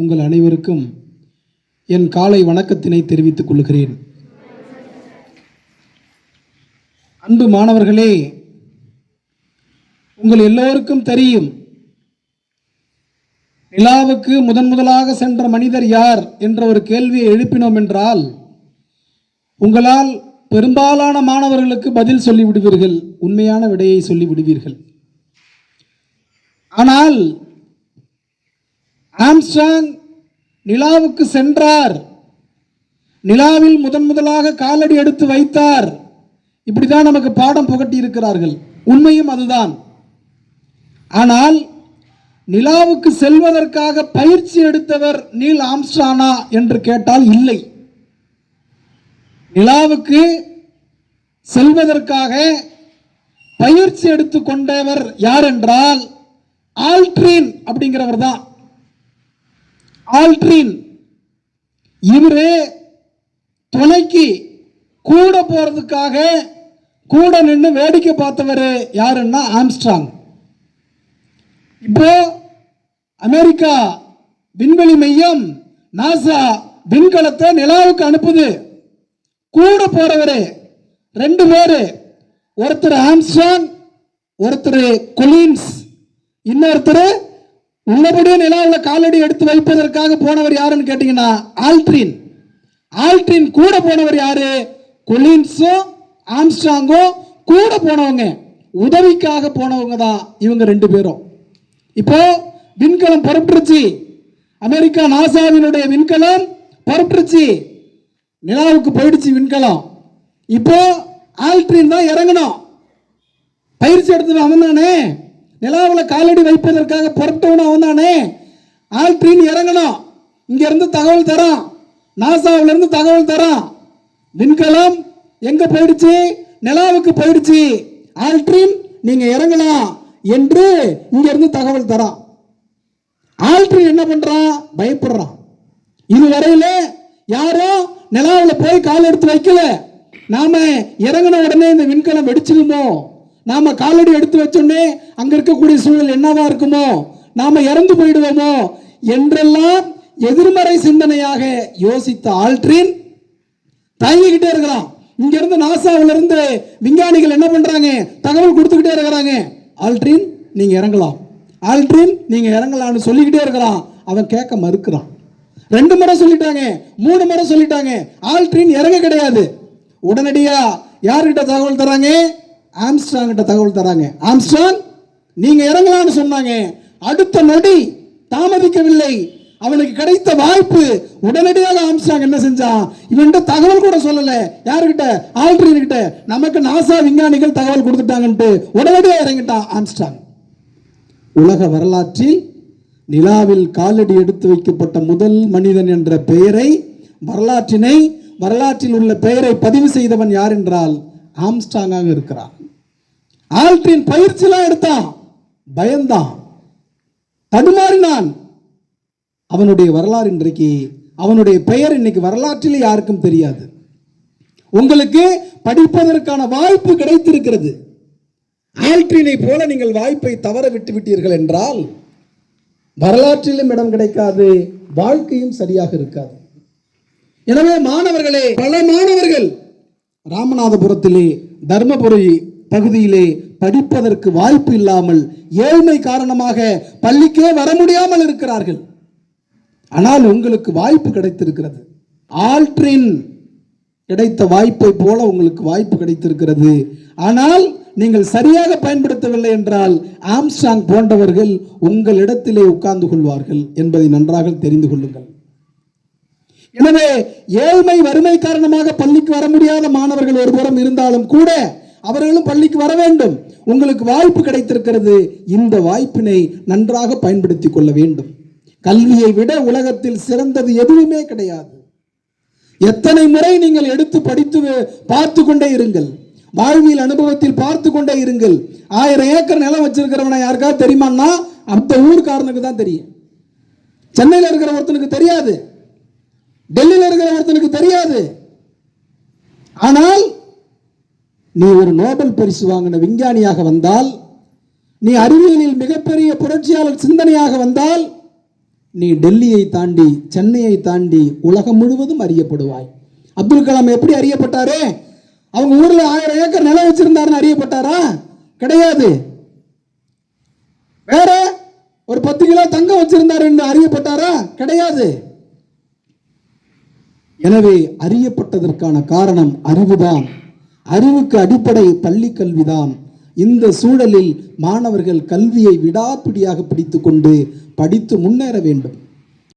உங்கள் அனைவருக்கும் என் காலை வணக்கத்தினை தெரிவித்துக் கொள்கிறேன். அன்பு மாணவர்களே உங்கள் எல்லோருக்கும் தெரியும் நிலாவுக்கு முதன் முதலாக சென்ற மனிதர் யார் என்ற ஒரு கேள்வியை எழுப்பினோம் என்றால் உங்களால் பெரும்பாலான மாணவர்களுக்கு பதில் சொல்லிவிடுவீர்கள் உண்மையான விடையை சொல்லிவிடுவீர்கள். ஆனால் ஆம்ஸ்டாங் நிலாவுக்கு சென்றார். நிலாவில் முதன் முதலாக காலடி எடுத்து வைத்தார். இப்படிதான் நமக்கு பாடம் புகட்டி இருக்கிறார்கள் உண்மையும் அதுதான். ஆனால் நிலாவுக்கு செல்வதற்காக பயிற்சி எடுத்தவர் நீல் ஆம்ஸ்டானா என்று கேட்டால் இல்லை. நிலாவுக்கு செல்வதற்காக பயிற்சி எடுத்து கொண்டவர் யார் என்றால் ஆல்ட்ரின் அப்படிங்கிறவர் தான். ஆல்ட்ரின். இவரு துணைக்கு கூட போறதுக்காக கூட நின்று வேடிக்கை பார்த்தவர் யாருன்னா ஆம்ஸ்ட்ராங். இப்போ அமெரிக்கா விண்வெளி மையம் நாசா விண்கலத்தை நிலாவுக்கு அனுப்புது. கூட போறவர் ரெண்டு பேர் ஒருத்தர் ஆம்ஸ்ட்ராங் ஒருத்தர் கொலின்ஸ் இன்னொருத்தர் உள்ளபடியே நிலாவில் காலடி எடுத்து வைப்பதற்காக போனவர் யாருன்னு கேட்டீங்கன்னா ஆல்ட்ரின். ஆல்ட்ரின் கூட போனவர் யாரு? கொலின்ஸும் ஆம்ஸ்ட்ராங்கும் கூட போனவங்க. உதவிக்காக போனவங்க தான் இவங்க ரெண்டு பேரும். இப்போ விண்கலம் புறப்பட்டுருச்சு அமெரிக்கா நாசாவினுடைய விண்கலம் புறப்பட்டுருச்சு நிலாவுக்கு போயிடுச்சு விண்கலம். இப்போ ஆல்ட்ரின் தான் இறங்கணும். பயிற்சி எடுத்து அவன் தானே? நிலாவில் காலடி வைப்பதற்காக புறப்பட்டவனும் அவன் தானே ஆல்ட்ரின் இறங்கணும். இங்கேருந்து தகவல் தரான். நாசாவிலிருந்து தகவல் தரான். விண்கலம் எங்கே போயிடுச்சு? நிலாவுக்கு போயிடுச்சு. ஆல்ட்ரின் நீங்கள் இறங்கலாம் என்று இங்கேருந்து தகவல் தரான். ஆல்ட்ரின் என்ன பண்ணுறான் பயப்படுறான். இதுவரையில் யாரும் நிலாவில் போய் கால் எடுத்து வைக்கல. நாம இறங்கின உடனே இந்த விண்கலம் வெடிச்சிருமோ? நாம காலடி எடுத்து வச்சோடனே அங்க இருக்கக்கூடிய சூழல் என்னவா இருக்குமோ? நாம இறந்து போயிடுவோமோ? என்றெல்லாம் எதிர்மறை சிந்தனையாக யோசித்த ஆல்ட்ரின் தயங்கிக்கிட்டே இருக்கிறான் இங்க இருந்து நாசாவில இருந்து விஞ்ஞானிகள் என்ன பண்றாங்க? தகவல் கொடுத்துக்கிட்டே இருக்கிறாங்க. ஆல்ட்ரின் நீங்க இறங்கலாம். ஆல்ட்ரின் நீங்க இறங்கலாம்னு சொல்லிக்கிட்டே இருக்கிறான் அவன் கேட்க மறுக்கிறான். ரெண்டு முறை சொல்லிட்டாங்க. மூணு முறை சொல்லிட்டாங்க. ஆல்ட்ரின் இறங்க கிடையாது. உடனடியா யார்கிட்ட தகவல் தராங்க? ஆம்ஸ்ட்ராங் கிட்ட தகவல் தராங்க. ஆம்ஸ்ட்ராங் நீங்க இறங்கலாம்னு சொன்னாங்க. அடுத்த நொடி தாமதிக்கவில்லை. அவனுக்கு கிடைத்த வாய்ப்பு உடனடியாக ஆம்ஸ்ட்ராங் என்ன செஞ்சான் இவன்கிட்ட தகவல் கூட சொல்லல. யாருக்கிட்ட ஆல்ட்ரின் கிட்ட. நமக்கு நாசா விஞ்ஞானிகள் தகவல் கொடுத்துட்டாங்கன்ட்டு உடனடியாக இறங்கிட்டான் ஆம்ஸ்ட்ராங் உலக வரலாற்றில் நிலாவில் காலடி எடுத்து வைக்கப்பட்ட முதல் மனிதன் என்ற பெயரை வரலாற்றினை வரலாற்றில் உள்ள பெயரை பதிவு செய்தவன் யார் என்றால் ஆம்ஸ்டாங்காக இருக்கிறான். ஆல்ட்ரின் பயிற்சிலாம் எடுத்தான். பயந்தான். தடுமாறினான். அவனுடைய வரலாறு இன்றைக்கு அவனுடைய பெயர் இன்னைக்கு வரலாற்றிலே யாருக்கும் தெரியாது. உங்களுக்கு படிப்பதற்கான வாய்ப்பு கிடைத்திருக்கிறது. ஆல்ட்ரினை போல நீங்கள் வாய்ப்பை தவற விட்டு விட்டீர்கள் என்றால் வரலாற்றிலும் இடம் கிடைக்காது வாழ்க்கையும் சரியாக இருக்காது. எனவே மாணவர்களே பல மாணவர்கள் ராமநாதபுரத்திலே தர்மபுரி பகுதியிலே படிப்பதற்கு வாய்ப்பு இல்லாமல் ஏழ்மை காரணமாக பள்ளிக்கே வர முடியாமல் இருக்கிறார்கள். ஆனால் உங்களுக்கு வாய்ப்பு கிடைத்திருக்கிறது. ஆல்ட்ரின் கிடைத்த வாய்ப்பை போல உங்களுக்கு வாய்ப்பு கிடைத்திருக்கிறது. ஆனால் நீங்கள் சரியாக பயன்படுத்தவில்லை என்றால் ஆம்ஸ்டாங் போன்றவர்கள் உங்களிடத்திலே உட்கார்ந்து கொள்வார்கள் என்பதை நன்றாக தெரிந்து கொள்ளுங்கள். எனவே ஏழ்மை வறுமை காரணமாக பள்ளிக்கு வர முடியாத மாணவர்கள் ஒருபுறம் இருந்தாலும் கூட அவர்களும் பள்ளிக்கு வர வேண்டும். உங்களுக்கு வாய்ப்பு கிடைத்திருக்கிறது. இந்த வாய்ப்பினை நன்றாக பயன்படுத்தி கொள்ள வேண்டும். கல்வியை விட உலகத்தில் சிறந்தது எதுவுமே கிடையாது. எத்தனை முறை நீங்கள் எடுத்து படித்து பார்த்து கொண்டே இருங்கள். வாழ்வியல் அனுபவத்தில் பார்த்து கொண்டே இருங்கள். ஆயிரம் ஏக்கர் நிலம் வச்சிருக்கிறவனை யாருக்காவது தெரியுமான்னா அந்த ஊர்க்காரனுக்கு தான் தெரியும். சென்னையில் இருக்கிற ஒருத்தனுக்கு தெரியாது. டெல்லியில் இருக்கிற ஒருத்தனுக்கு தெரியாது. ஆனால் நீ ஒரு நோபல் பரிசு வாங்கின விஞ்ஞானியாக வந்தால் நீ அறிவியலில் மிகப்பெரிய புரட்சியாளர் சிந்தனையாக வந்தால் நீ டெல்லியை தாண்டி சென்னையை தாண்டி உலகம் முழுவதும் அறியப்படுவாய். அப்துல் கலாம் எப்படி அறியப்பட்டாரே? அவங்க ஊரில் ஆயிரம் ஏக்கர் நிலம் வச்சிருந்தாருன்னு அறியப்பட்டாரா? கிடையாது. வேற ஒரு பத்து கிலோ தங்கம் வச்சிருந்தாருன்னு அறியப்பட்டாரா? கிடையாது. எனவே அறியப்பட்டதற்கான காரணம் அறிவுதான். அறிவுக்கு அடிப்படை பள்ளி கல்விதான் இந்த சூழலில் மாணவர்கள் கல்வியை விடாப்பிடியாக பிடித்துக்கொண்டு படித்து முன்னேற வேண்டும்.